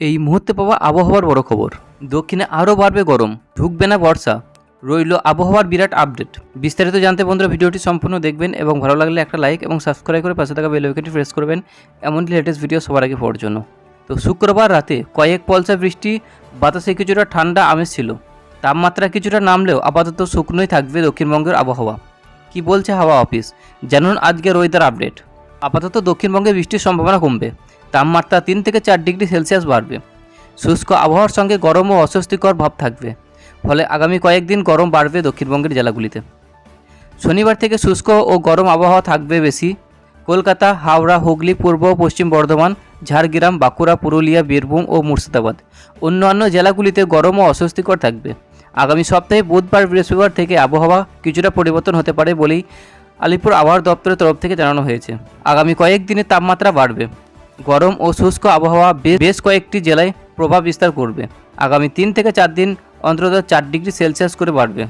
এই মুহূর্তে পাওয়া আবহাওয়ার বড় খবর। দক্ষিণে আরও বাড়বে গরম, ঢুকবে না বর্ষা। রইল আবহাওয়ার বিরাট আপডেট। বিস্তারিত জানতে বন্ধুরা ভিডিওটি সম্পূর্ণ দেখবেন এবং ভালো লাগলে একটা লাইক এবং সাবস্ক্রাইব করে পাশে থাকা বেল আইকনটি প্রেস করবেন। এমনকি লেটেস্ট ভিডিও সবার আগে পড়ার জন্য। তো শুক্রবার রাতে কয়েক পলসা বৃষ্টি, বাতাসে কিছুটা ঠান্ডা আমেজ ছিল। তাপমাত্রা কিছুটা নামলেও আপাতত শুকনোই থাকবে দক্ষিণবঙ্গের আবহাওয়া। কি বলছে হাওয়া অফিস জানুন আজকের ওয়েদার আপডেট আপাতত দক্ষিণবঙ্গে বৃষ্টির সম্ভাবনা কমবে। তাপমাত্রা তিন থেকে চার ডিগ্রি সেলসিয়াস বাড়বে। শুষ্ক আবহাওয়ার সঙ্গে গরম ও অস্বস্তিকর ভাব থাকবে। ফলে আগামী কয়েকদিন গরম বাড়বে দক্ষিণবঙ্গের জেলাগুলিতে। শনিবার থেকে শুষ্ক ও গরম আবহাওয়া থাকবে বেশি। কলকাতা, হাওড়া, হুগলি, পূর্ব পশ্চিম বর্ধমান, ঝাড়গ্রাম, বাঁকুড়া, পুরুলিয়া, বীরভূম ও মুর্শিদাবাদ। অন্যান্য জেলাগুলিতে গরম ও অস্বস্তিকর থাকবে। আগামী সপ্তাহে বুধবার বৃহস্পতিবার থেকে আবহাওয়া কিছুটা পরিবর্তন হতে পারে বলেই আলিপুর আবহাওয়ার দপ্তরের তরফ থেকে জানানো হয়েছে। আগামী কয়েকদিনে তাপমাত্রা বাড়বে। গরম ও শুষ্ক আবহাওয়া বেশ কয়েকটি জেলায় প্রভাব বিস্তার করবে। আগামী তিন থেকে চার দিন অন্তত চার ডিগ্রি সেলসিয়াস করে বাড়বে।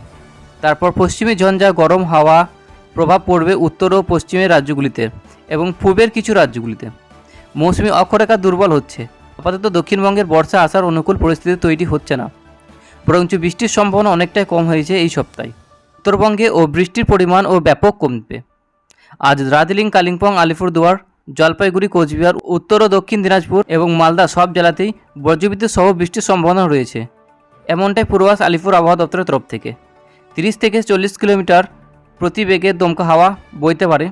তারপর পশ্চিমে ঝঞ্ঝা, গরম হাওয়া প্রভাব পড়বে উত্তর ও পশ্চিমের রাজ্যগুলিতে এবং পূর্বের কিছু রাজ্যগুলিতে। মৌসুমি অক্ষরেখা দুর্বল হচ্ছে। আপাতত দক্ষিণবঙ্গের বর্ষা আসার অনুকূল পরিস্থিতি তৈরি হচ্ছে না। বরঞ্চ বৃষ্টির সম্ভাবনা অনেকটাই কম হয়েছে এই সপ্তাহে। উত্তরবঙ্গে ও বৃষ্টির পরিমাণ ও ব্যাপক কমবে। আজ দার্জিলিং, কালিম্পং, আলিপুরদুয়ার জলপাইগুড়ি, কোচবিহার, উত্তর ও দক্ষিণ দিনাজপুর এবং মালদা সব জেলাতেই বজ্রবিদ্যুৎ সহ বৃষ্টির সম্ভাবনা রয়েছে। এমনটাই পূর্বাস আলিপুর আবহাওয়া দপ্তরের তরফ থেকে। তিরিশ থেকে চল্লিশ কিলোমিটার প্রতি বেগে দমকা হাওয়া বইতে পারে।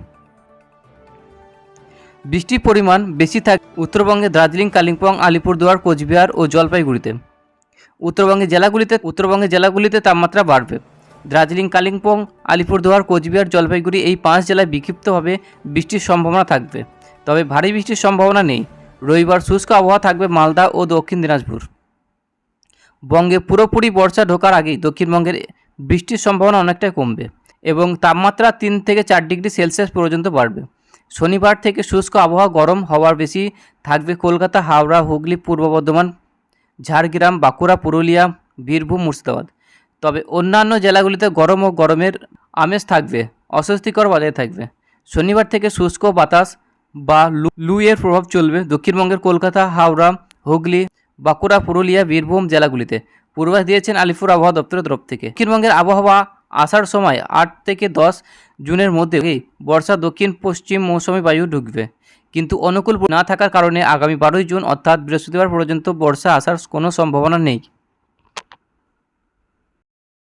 বৃষ্টির পরিমাণ বেশি থাকে উত্তরবঙ্গে দার্জিলিং, কালিম্পং, আলিপুরদুয়ার, কোচবিহার ও জলপাইগুড়িতে। উত্তরবঙ্গের জেলাগুলিতে উত্তরবঙ্গের জেলাগুলিতে তাপমাত্রা বাড়বে। দার্জিলিং, কালিম্পং, আলিপুরদুয়ার, কোচবিহার, জলপাইগুড়ি এই পাঁচ জেলায় বিক্ষিপ্তভাবে বৃষ্টির সম্ভাবনা থাকবে। তবে ভারী বৃষ্টির সম্ভাবনা নেই। রবিবার শুষ্ক আবহাওয়া থাকবে মালদা ও দক্ষিণ দিনাজপুর। বঙ্গে পুরোপুরি বর্ষা ঢোকার আগেই দক্ষিণবঙ্গের বৃষ্টির সম্ভাবনা অনেকটাই কমবে এবং তাপমাত্রা তিন থেকে চার ডিগ্রি সেলসিয়াস পর্যন্ত বাড়বে। শনিবার থেকে শুষ্ক আবহাওয়া গরম হওয়ার বেশি থাকবে কলকাতা, হাওড়া, হুগলি, পূর্ব বর্ধমান, ঝাড়গ্রাম, বাঁকুড়া, পুরুলিয়া, বীরভূম, মুর্শিদাবাদ। তবে অন্যান্য জেলাগুলিতে গরম ও গরমের আমেজ থাকবে, অস্বস্তিকর বজায় থাকবে। শনিবার থেকে শুষ্ক বাতাস বা লু এর প্রভাব চলবে দক্ষিণবঙ্গের কলকাতা, হাওড়া, হুগলি, বাঁকুড়া, পুরুলিয়া, বীরভূম জেলাগুলিতে। পূর্বাভাস দিয়েছেন আলিপুর আবহাওয়া দপ্তরের তরফ থেকে। দক্ষিণবঙ্গের আবহাওয়া আসার সময় আট থেকে দশ জুনের মধ্যে বর্ষা দক্ষিণ পশ্চিম মৌসুমী বায়ু ঢুকবে। কিন্তু অনুকূল না থাকার কারণে আগামী বারোই জুন অর্থাৎ বৃহস্পতিবার পর্যন্ত বর্ষা আসার কোনো সম্ভাবনা নেই।